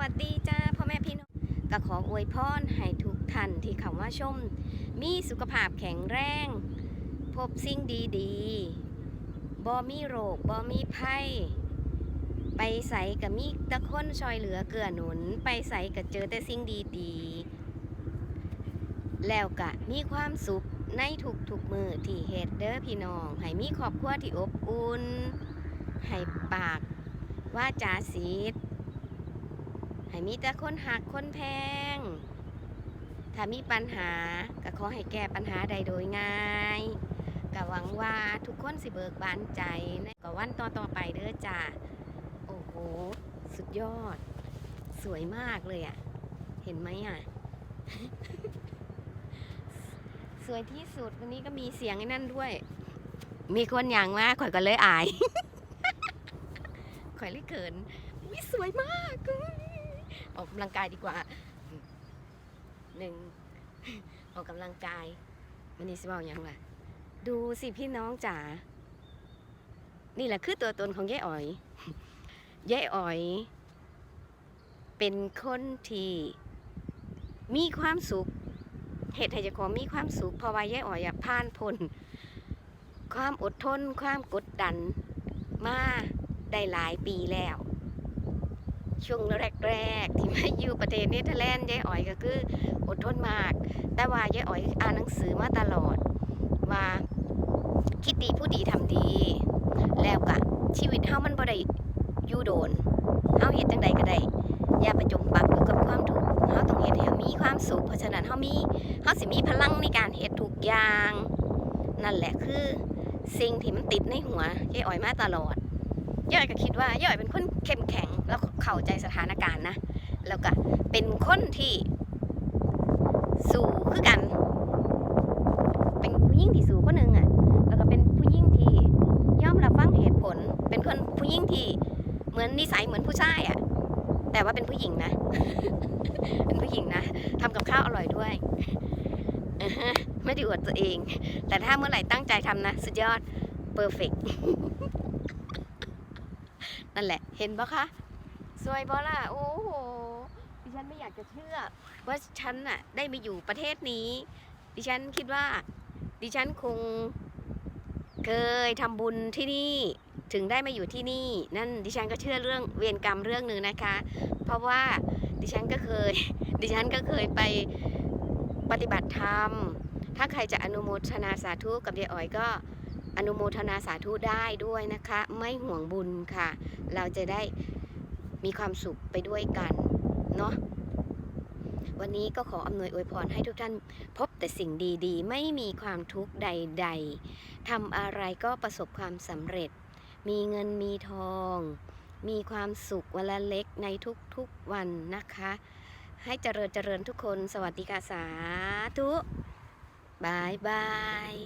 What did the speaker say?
วัสดีจ้าพ่อแม่พี่น้องก็ขออวยพรให้ทุกท่านที่เข้ามาชม มีสุขภาพแข็งแรง พบสิ่งดีๆบ่มีโรคบ่มีภัย ไปใส่กับมีตะคนชอยเหลือเกือหนุน ไปใส่กับเจอแต่สิ่งดีๆ แล้วก็มีความสุขในทุกๆมือที่เฮ็ดเด้อพี่น้อง ให้มีครอบครัวที่อบอุ่น ให้ปากว่าจาสีด ให้มีแต่คนหักคนแพง ถ้ามีปัญหาก็ขอให้แก้ปัญหาใดโดยง่ายก็หวังว่าทุกคนสิเบิกบานใจในก็วันต่อต่อไปเด้อจ้าโอ้โห สุดยอด สวยมากเลยอะ่ะ เห็นไหมอะ สวยที่สุดวันนี้ก็มีเสียงไอ้นั่นด้วย มีคนอย่างมากข่อยก็เลยอายข่อยเลยเขินวิสวยมากเออกกำลังกายดีกว่าหนึ่งออกกำลังกายวันนี้สิบอกยังล่ะ ดูสิพี่น้องจ๋านี่แหละคือตัวตนของยายอ๋อยยายอ๋อย เป็นคนที่มีความสุขเหตุให้จ้าของมีความสุขเพราะว่ายายอ๋อยผ่านพ้นความอดทนความกดดันมาได้หลายปีแล้ว ช่วงแรกๆที่มาอยู่ประเทศเนเธอร์แลนด์ยายอ๋อยก็คืออดทนมาก แต่ว่ายายอ๋อยอ่านหนังสือมาตลอด ว่าคิดดีผู้ดีทำดี แล้วก็ชีวิตเฮามันบ่ได้อยู่โดนเฮาเฮ็ดจังใดก็ได้อย่าไปจมปักอยู่กับความทุกข์เฮาต้องเฮ็ดให้มีความสุขเพราะฉะนั้นเฮามีเฮาสิมีพลังในการเฮ็ดทุกอย่าง นั่นแหละคือ สิ่งที่มันติดในหัวยายอ๋อยมาตลอด ยายอ๋อยก็คิดว่ายายอ๋อยเป็นคนเข้มแข็งแล้วเข้าใจสถานการณ์นะ แล้วก็เป็นคนที่สู้คือกัน เป็นผู้หญิงที่สู้คนหนึ่งอะ แล้วก็เป็นผู้หญิงที่ยอมรับฟังเหตุผล เป็นคนผู้หญิงที่เหมือนนิสัยเหมือนผู้ชายอะ แต่ว่าเป็นผู้หญิงนะ เป็นผู้หญิงนะทำกับข้าวอร่อยด้วย ไม่ได้อวดตัวเอง แต่ถ้าเมื่อไหร่ตั้งใจทำนะ สุดยอดเพอร์เฟก นั่นแหละ เห็นปะคะ สวยบอล่ะ โอ้โห ดิฉันไม่อยากจะเชื่อ ว่าฉันน่ะได้มาอยู่ประเทศนี้ ดิฉันคิดว่า ดิฉันคง เคยทำบุญที่นี่ ถึงได้มาอยู่ที่นี่ นั่นดิฉันก็เชื่อเรื่องเวรกรรมเรื่องหนึ่งนะคะ เพราะว่าดิฉันก็เคย ดิฉันก็เคยไปปฏิบัติธรรม ถ้าใครจะอนุโมทนาสาธุกับยายอ๋อยก็ อนุโมทนาสาธุได้ด้วยนะคะ ไม่ห่วงบุญค่ะ เราจะได้มีความสุขไปด้วยกันเนาะวันนี้ก็ขออำนวยอวยพรให้ทุกท่านพบแต่สิ่งดีๆ ไม่มีความทุกข์ใด ๆทำอะไรก็ประสบความสำเร็จ มีเงินมีทอง มีความสุขวันละเล็กในทุกๆวันนะคะ ให้เจริญเจริญทุกคนสวัสดีค่ะสาธุบายบาย